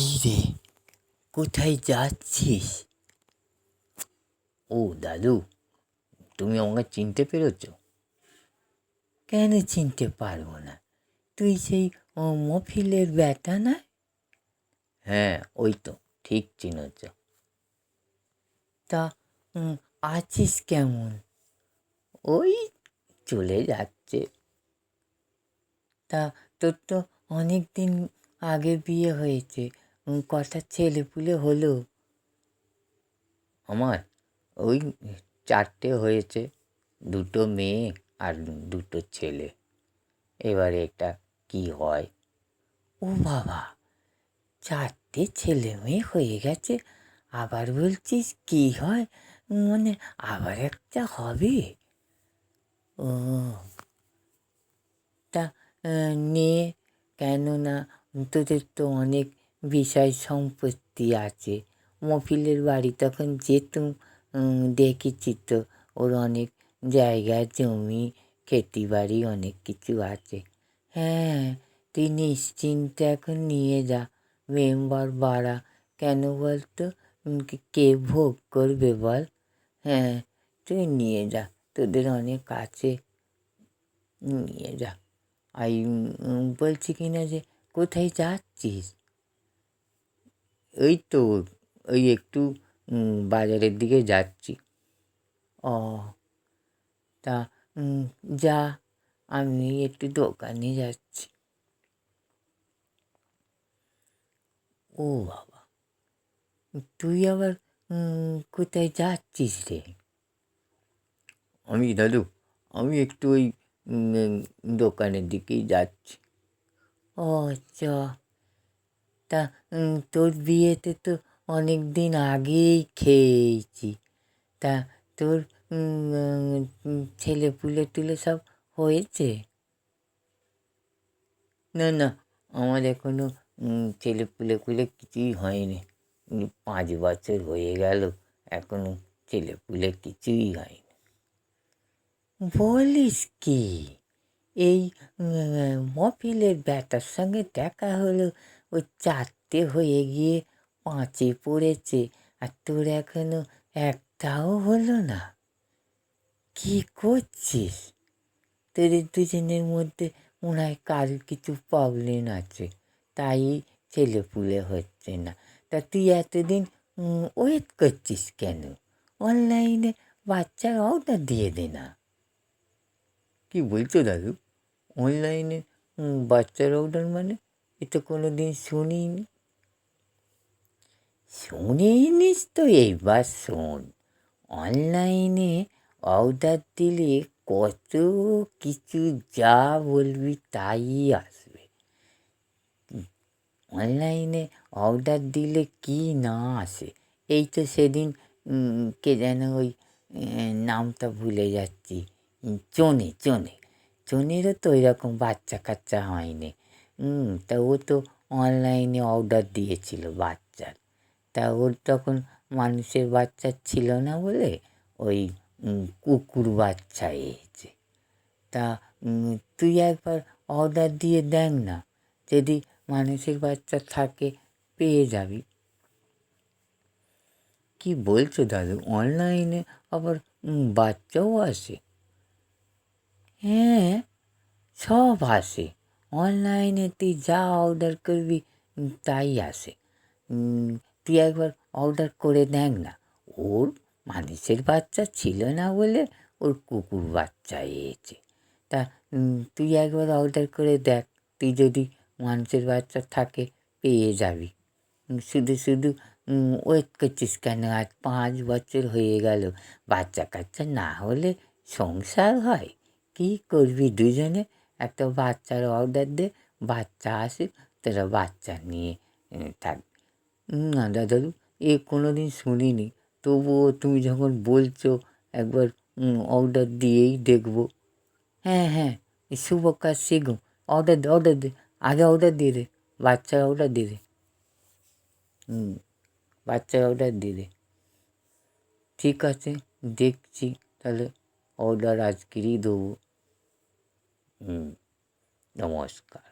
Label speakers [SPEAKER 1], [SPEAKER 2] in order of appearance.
[SPEAKER 1] কী রে কোথায় যাচ্ছিস? ও দাদু, তুমি আমাকে চিনতে পেরেছ? কেন চিনতে পারব না? তুই সেই মফিলের ব্যাটা না? হ্যাঁ ওই তো, ঠিক চিনেছ। তা আছিস কেমন? ওই চলে যাচ্ছে। তা, তোর তো অনেক দিন আগে বিয়ে হয়েছে। কটা ছেলে পুলে হলো। আমার ওই চারটে হয়েছে দুটো মেয়ে আর দুটো ছেলে। এবারে এটা কি হয়? ও বাবা চারটে ছেলে মেয়ে হয়ে গেছে আবার বলছিস কি হয়? মানে আবার একটা হবে। ও তা নিয়ে কেননা তোদের তো অনেক বিষয় সম্পত্তি আছে। মফিলের বাড়ি তখন যেতুম দেখেছি তো। ওর অনেক জায়গা, জমি খেতি বাড়ি অনেক কিছু আছে। হ্যাঁ তুই নিশ্চিন্তে এখন নিয়ে যা। মেম্বার বাড়া, কেন বলতো? কে- কে ভোগ করবে বল? হ্যাঁ তুই নিয়ে যা। তোদের অনেক আছে। নিয়ে যা। আই বলছি কি না যে কোথায় যাচ্ছিস? ওই তো ওই একটু বাজারের দিকে যাচ্ছি। ও তা যা আমি একটু দোকানে যাচ্ছি। ও বাবা তুই আবার কোথায় যাচ্ছিস রে? আমি দাদু আমি একটু ওই দোকানের দিকেই যাচ্ছি। ও চ তা তোর বিয়েতে তো অনেক দিন আগেই খেয়েছি। তা, তোর ছেলে পুলে তুলে সব হয়েছে? না না, আমার এখনও ছেলে পুলে পুলে কিছুই হয়নি। পাঁচ বছর হয়ে গেল, এখনও ছেলে পুলে কিছুই হয়নি। বলিস কি? এই মফিলের ব্যাটার সঙ্গে দেখা হলো ও চারটে হয়ে গিয়ে পাঁচে পড়েছে। আর তোর এখনও একটাও হলো না। কি করছিস? তোদের দুজনের মধ্যে মনে হয় কারোর কিছু প্রবলেম আছে। তাই ছেলে পুলে হচ্ছে না। তা তুই এতদিন ওয়েট করছিস কেন? অনলাইনে বাচ্চার অর্ডার দিয়ে দে না। কি বলছো দাদু? অনলাইনে বাচ্চার অর্ডার মানে? এ তো কোনো দিন শুনিনি। শুনিনিস তো এইবার শোন। অনলাইনে অর্ডার দিলে কত কিছু যা বলবি তাই আসবে। অনলাইনে অর্ডার দিলে কি না আসে? এই তো সেদিন কে যেন ওই নামটা ভুলে যাচ্ছি। চনে চনে। চনেরও তো এরকম বাচ্চা কাচ্চা হয়নি। তা ও তো অনলাইনে অর্ডার দিয়েছিল বাচ্চার। তা ওর তখন মানুষের বাচ্চা ছিল না বলে ওই কুকুর বাচ্চা এসেছে। তা তুই একবার অর্ডার দিয়ে দেখ না, যদি মানুষের বাচ্চা থাকে পেয়ে যাবি। কি বলছো দাদু অনলাইনে আবার বাচ্চাও আসে? হ্যাঁ সব আসে। অনলাইনে তুই যা অর্ডার করবি তাই আসে। তুই একবার অর্ডার করে দেখ না। ওর মানুষের বাচ্চা ছিল না বলে ওর কুকুর বাচ্চা এসেছে। তা তুই একবার অর্ডার করে দেখ, তুই যদি মানুষের বাচ্চা থাকে পেয়ে যাবি। শুধু শুধু ওয়েট করছিস কেন? আজ পাঁচ বছর হয়ে গেল বাচ্চা কাচ্চা না হলে সংসার হয়। কী করবি দুজনে? একটা বাচ্চার অর্ডার দে বাচ্চা আসে তারা বাচ্চা নিয়ে উম, না দাদাদু এ কোনো দিন শুনিনি। তবুও তুমি যখন বলছো একবার অর্ডার দিয়েই দেখব। হ্যাঁ হ্যাঁ এই শুভ কাজ শিখুন অর্ডার দে অর্ডার দে। আগে অর্ডার দিয়ে দে বাচ্চার অর্ডার দিয়ে দে। হুম বাচ্চার অর্ডার দিয়ে দে। ঠিক আছে দেখছি তাহলে অর্ডার আজকেরই দেবো। হুম নমস্কার